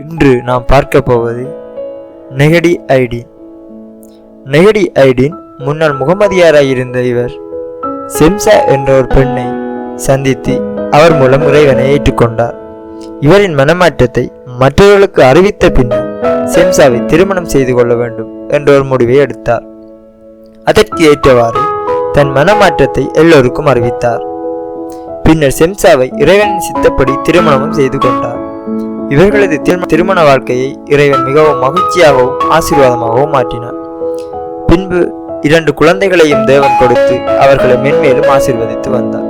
இன்று நாம் பார்க்க போவது நெகடி ஐடின் நெகடி ஐடின் முன்னாள் முகமதியாராக இருந்த இவர் செம்சா என்ற ஒரு பெண்ணை சந்தித்து அவர் மூலம் இறைவனை ஏற்றுக்கொண்டார். இவரின் மனமாற்றத்தை மற்றவர்களுக்கு அறிவித்த பின்னர் செம்சாவை திருமணம் செய்து கொள்ள வேண்டும் என்ற ஒரு முடிவை எடுத்தார். அதற்கு ஏற்றவாறு தன் மனமாற்றத்தை எல்லோருக்கும் அறிவித்தார். பின்னர் செம்சாவை இறைவனின் சித்தப்படி திருமணமும் செய்து கொண்டார். இவர்களது திருமண வாழ்க்கையை இறைவன் மிகவும் மகிழ்ச்சியாகவும் ஆசீர்வாதமாகவும் மாற்றினார். பின்பு இரண்டு குழந்தைகளையும் தேவன் கொடுத்து அவர்களை மென்மேலும் ஆசிர்வதித்து வந்தார்.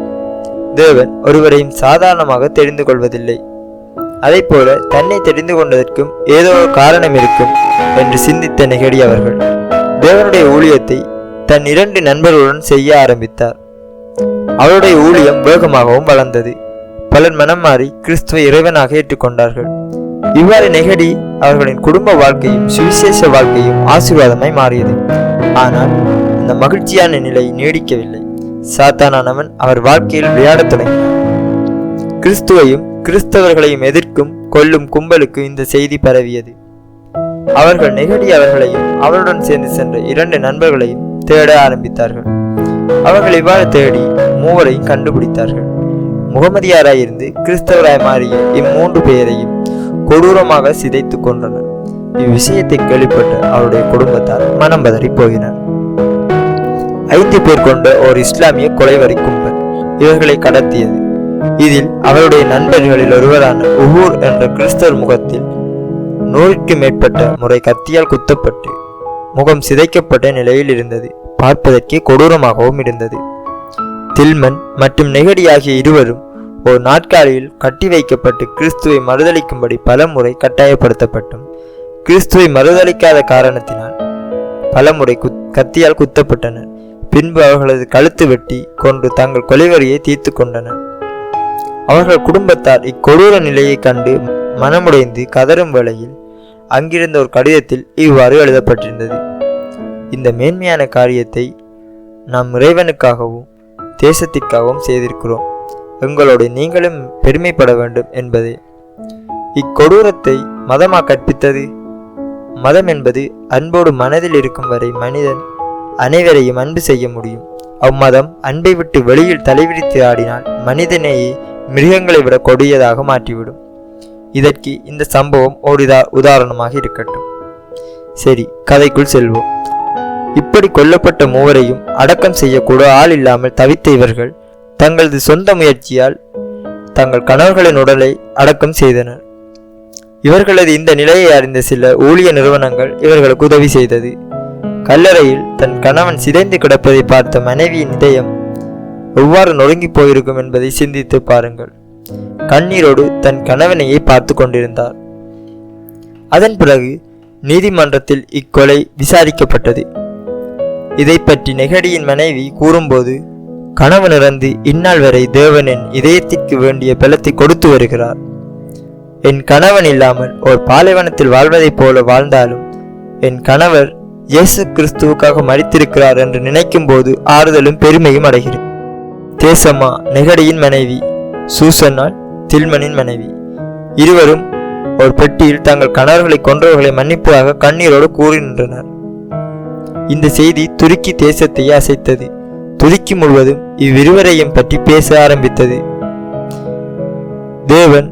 தேவன் ஒருவரையும் சாதாரணமாக தெரிந்து கொள்வதில்லை. அதைப்போல தன்னை தெரிந்து கொண்டதற்கும் ஏதோ ஒரு காரணம் இருக்கும் என்று சிந்தித்த நெகடி அவர்கள் தேவனுடைய ஊழியத்தை தன் இரண்டு நண்பர்களுடன் செய்ய ஆரம்பித்தார். அவருடைய ஊழியம் வேகமாகவும் வளர்ந்தது. பலர் மனம் மாறி கிறிஸ்துவை இறைவனாக ஏற்றுக்கொண்டார்கள். இவ்வாறு நெகடி அவர்களின் குடும்ப வாழ்க்கையும் சுவிசேஷ வாழ்க்கையும் ஆசீர்வாதமாய் மாறியது. ஆனால் அந்த மகிழ்ச்சியான நிலை நீடிக்கவில்லை. சாத்தானானவன் அவர் வாழ்க்கையில் விளையாடத் தொடங்கினார் கிறிஸ்துவையும் கிறிஸ்தவர்களையும் எதிர்க்கும் கொல்லும் கும்பலுக்கு இந்த செய்தி பரவியது. அவர்கள் நெகடி அவர்களையும் அவருடன் சேர்ந்து சென்ற இரண்டு நண்பர்களையும் தேட ஆரம்பித்தார்கள். அவர்கள் இவ்வாறு தேடி மூவரையும் கண்டுபிடித்தார்கள். முகமதியாராயிருந்து கிறிஸ்தவராய் மாறிய இம்மூன்று பேரையும் கொடூரமாக சிதைத்து கொன்றனர். இவ்விஷயத்தை கேள்விப்பட்ட அவருடைய குடும்பத்தார் மனம் பதறி போயினர் ஐந்து பேர் கொண்ட ஒரு இஸ்லாமிய கொலைவரி கும்பல் இவர்களை கடத்தியது. இதில் அவருடைய நண்பர்களில் ஒருவரான உஹூர் என்ற கிறிஸ்தவர் முகத்தில் நூறுக்கு மேற்பட்ட முறை கத்தியால் குத்தப்பட்டு முகம் சிதைக்கப்பட்ட நிலையில் இருந்தது. பார்ப்பதற்கே கொடூரமாகவும் இருந்தது. தில்மன் மற்றும் நெகடி ஆகிய இருவரும் ஒரு நாட்காலியில் கட்டி வைக்கப்பட்டு கிறிஸ்துவை மறுதளிக்கும்படி பல முறை கட்டாயப்படுத்தப்பட்டும். கிறிஸ்துவை மறுதளிக்காத காரணத்தினால் பலமுறை குத் கத்தியால் குத்தப்பட்டனர். பின்பு அவர்களது கழுத்து வெட்டி கொண்டு தங்கள் கொலைவரியை தீர்த்து கொண்டனர். அவர்கள் குடும்பத்தார் இக்கொடூர நிலையை கண்டு மனமுடைந்து கதறும் வேளையில் அங்கிருந்த ஒரு கடிதத்தில் இவ்வாறு எழுதப்பட்டிருந்தது. இந்த மேன்மையான காரியத்தை நாம் இறைவனுக்காகவும் தேசத்திற்காகவும் செய்திருக்கிறோம். எங்களோடு நீங்களும் பெருமைப்பட வேண்டும் என்பதே. இக்கொடூரத்தை மதமா கற்பித்தது. மதம் என்பது அன்போடு மனதில் இருக்கும் வரை மனிதன் அனைவரையும் அன்பு செய்ய முடியும். அம்மதம் அன்பை விட்டு வெளியில் தலைவிரித்து ஆடினால் மனிதனையே மிருகங்களை விட கொடியதாக மாற்றிவிடும். இதற்கு இந்த சம்பவம் ஒரு உதாரணமாக இருக்கட்டும். சரி கதைக்குள் செல்வோம். இப்படி கொல்லப்பட்ட மூவரையும் அடக்கம் செய்யக்கூட ஆள் இல்லாமல் தவித்த இவர்கள் தங்களது சொந்த முயற்சியால் தங்கள் கணவர்களின் உடலை அடக்கம் செய்தனர். இவர்களது இந்த நிலையை அறிந்த சில ஊழிய நிறுவனங்கள் இவர்களுக்கு உதவி செய்தது. கல்லறையில் தன் கணவன் சிதைந்து கிடப்பதை பார்த்த மனைவியின் இதயம் எவ்வாறு நொறுங்கி போயிருக்கும் என்பதை சிந்தித்து பாருங்கள். கண்ணீரோடு தன் கணவனையே பார்த்து கொண்டிருந்தார். அதன் பிறகு நீதிமன்றத்தில் இக்கொலை விசாரிக்கப்பட்டது. இதை பற்றி நெகடியின் மனைவி கூறும்போது கணவன் இறந்து இந்நாள் வரை தேவனின் இதயத்திற்கு வேண்டிய பலத்தை கொடுத்து வருகிறார். என் கணவன் இல்லாமல் ஒரு பாலைவனத்தில் வாழ்வதைப் போல வாழ்ந்தாலும் என் கணவர் இயேசு கிறிஸ்துவுக்காக மறித்திருக்கிறார் என்று நினைக்கும் போது ஆறுதலும் பெருமையும் அடைகிறேன் தேசம்மா நெகடியின் மனைவி சூசன்னால் தில்மனின் மனைவி இருவரும் ஒரு பெட்டியில் தங்கள் கணவர்களை கொன்றவர்களை மன்னிப்பதாக கண்ணீரோடு கூறுகின்றனர் இந்த செய்தி துருக்கி தேசத்தையே அசைத்தது. துருக்கி முழுவதும் இவ்விருவரையும் பற்றி பேச ஆரம்பித்தது. தேவன்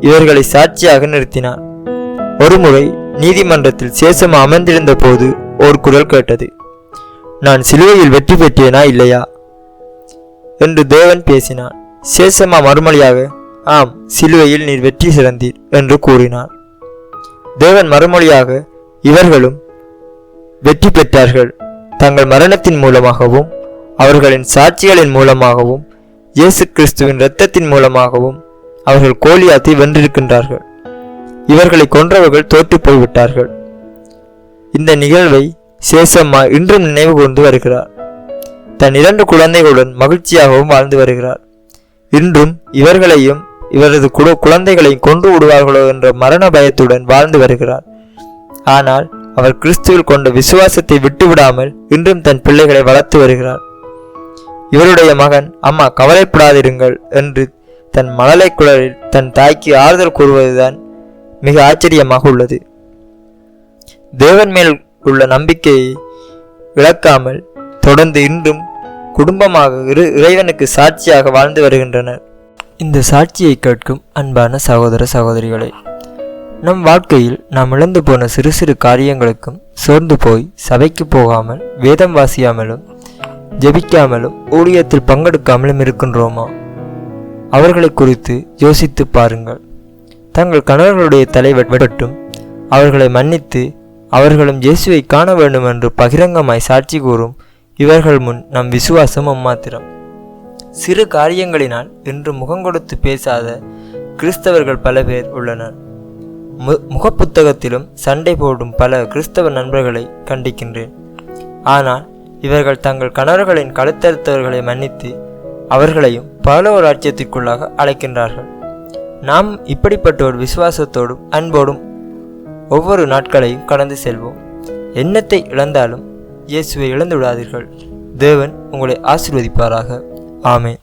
இவர்களை சாட்சியாக நிறுத்தினார். ஒருமுறை நீதிமன்றத்தில் சேசம் அமர்ந்திருந்த போது ஓர் குரல் கேட்டது. நான் சிலுவையில் வெற்றி பெற்றேனா இல்லையா? என்று தேவன் பேசினான் சேசமா மறுமொழியாக ஆம் சிலுவையில் நீர் வெற்றி சிறந்தீர் என்று கூறினார். தேவன் மறுமொழியாக இவர்களும் வெற்றி பெற்றார்கள். தங்கள் மரணத்தின் மூலமாகவும் அவர்களின் சாட்சிகளின் மூலமாகவும் இயேசு கிறிஸ்துவின் இரத்தத்தின் மூலமாகவும் அவர்கள் கோலியாத்தை வென்றிருக்கின்றார்கள். இவர்களை கொன்றவர்கள் தோற்று போய்விட்டார்கள். இந்த நிகழ்வை சேசம்மா இன்றும் நினைவு கொண்டு வருகிறார். தன் இரண்டு குழந்தைகளுடன் மகிழ்ச்சியாகவும் வாழ்ந்து வருகிறார். இன்றும் இவர்களையும் இவரது குழந்தைகளையும் கொன்று விடுவார்களோ என்ற மரண பயத்துடன் வாழ்ந்து வருகிறார். ஆனால் அவர் கிறிஸ்துவில் கொண்ட விசுவாசத்தை விட்டுவிடாமல் இன்றும் தன் பிள்ளைகளை வளர்த்து வருகிறார். இவருடைய மகன் அம்மா கவலைப்படாதிருங்கள் என்று தன் மழலை குழலில் தன் தாய்க்கு ஆறுதல் கூறுவதுதான் மிக ஆச்சரியமாக உள்ளது. தேவன் மேல் உள்ள நம்பிக்கையை இழக்காமல் தொடர்ந்து இன்றும் குடும்பமாக இரு இறைவனுக்கு சாட்சியாக வாழ்ந்து வருகின்றனர். இந்த சாட்சியை கேட்கும் அன்பான சகோதர சகோதரிகளை நம் வாழ்க்கையில் நாம் இழந்து போன சிறு சிறு காரியங்களுக்கும் சோர்ந்து போய் சபைக்கு போகாமல் வேதம் வாசியாமலும் ஜெபிக்காமலும் ஊழியத்தில் பங்கெடுக்காமலும் இருக்கின்றோமா? அவர்களை குறித்து யோசித்து பாருங்கள். தங்கள் கணவர்களுடைய தலை விடட்டும் அவர்களை மன்னித்து அவர்களும் இயேசுவை காண வேண்டும் என்று பகிரங்கமாய் சாட்சி கூறும் இவர்கள் முன் நம் விசுவாசம் அம்மாத்திரம். சிறு காரியங்களினால் இன்று முகங்கொடுத்து பேசாத கிறிஸ்தவர்கள் பல பேர் உள்ளனர். மு முகப்புத்தகத்திலும் சண்டை போடும் பல கிறிஸ்தவ நண்பர்களை கண்டிக்கின்றேன். ஆனால் இவர்கள் தங்கள் கணவர்களின் கழுத்தறுத்தவர்களை மன்னித்து அவர்களையும் பரலோர் ராஜ்யத்திற்குள்ளாக அழைக்கின்றார்கள். நாம் இப்படிப்பட்ட ஒரு விசுவாசத்தோடும் அன்போடும் ஒவ்வொரு நாட்களையும் கடந்து செல்வோம். எண்ணத்தை இழந்தாலும் இயேசுவை இழந்து விடாதீர்கள் தேவன் உங்களை ஆசீர்வதிப்பாராக. ஆமே